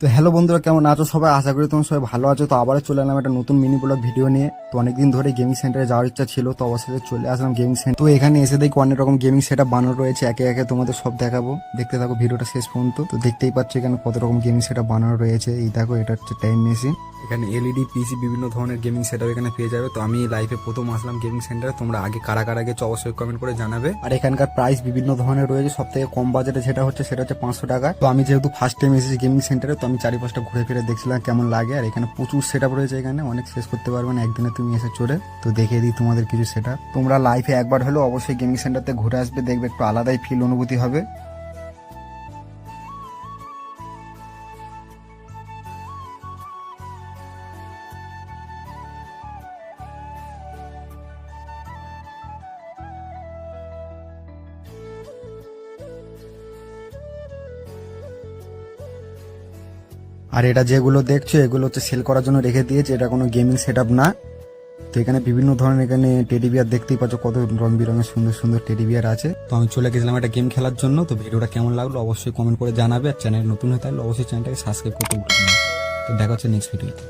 তো হ্যালো বন্ধুরা, কেমন আছো সবাই? আশা করি তোমরা সবাই ভালো আছো। তো আবারও চলে এলাম একটা নতুন মিনি ব্লগ ভিডিও নিয়ে। তো অনেকদিন ধরে গেমিং সেন্টারে যাওয়ার ইচ্ছা ছিল, তো অবশ্যই চলে আসলাম গেমিং সেন্টার তো এখানে এসে দেখি অনেক রকম গেমিং সেট আপ বানানো রয়েছে। একে একে তোমাদের সব দেখাবো। দেখতে থাকো ভিডিওটা শেষ পর্যন্ত। তো দেখতেই পাচ্ছ এখানে কত রকম গেমিং সেট আপ বানানো রয়েছে। এই দেখো, এটা হচ্ছে টাইম মেশিন এখানে এলইডি পিসি বিভিন্ন ধরনের গেমিং সেটআপ এখানে পেয়ে যাবে। তো আমি লাইফে প্রথম আসলাম গেমিং সেন্টারে তোমরা আগে কারা কারা গেছো অবশ্যই কমেন্ট করে জানাবে। আর এখানকার প্রাইস বিভিন্ন ধরনের রয়েছে। সব থেকে কম বাজেটে যেটা হচ্ছে, সেটা হচ্ছে পাঁচশো টাকা। তো আমি যেহেতু ফার্স্ট টাইম এসেছি গেমিং সেন্টারে তো আমি চারিপাশটা ঘুরে ফিরে দেখছিলাম কেমন লাগে, আর এখানে প্রচুর সেট আপ রয়েছে এখানে। অনেক শেষ করতে পারবে না, একদিনে তুমি এসে চড়ে। তো দেখিয়ে দিই তোমাদের কিছু সেট তোমরা লাইফে একবার হলেও অবশ্যই গেমিং সেন্টারতে ঘুরে আসবে, দেখবে একটু আলাদাই ফিল অনুভূতি হবে। আর এটা যেগুলো দেখছ, এগুলো হচ্ছে সেল করার জন্য রেখে দিয়েছে। এটা কোনো গেমিং সেট না। তো এখানে বিভিন্ন ধরনের এখানে টেডি বিয়ার দেখতেই পাচ্ছ, কত রং বেরঙের সুন্দর সুন্দর টেডি বিয়ার আছে। তো আমি চলে গেছিলাম একটা গেম খেলার জন্য। তো ভিডিওটা কেমন লাগল অবশ্যই কমেন্ট করে জানাবে। আর চ্যানেল নতুন হয়ে থাকলে অবশ্যই চ্যানেলটাকে সাবস্ক্রাইব করতে তো দেখা হচ্ছে নেক্সট ভিডিওতে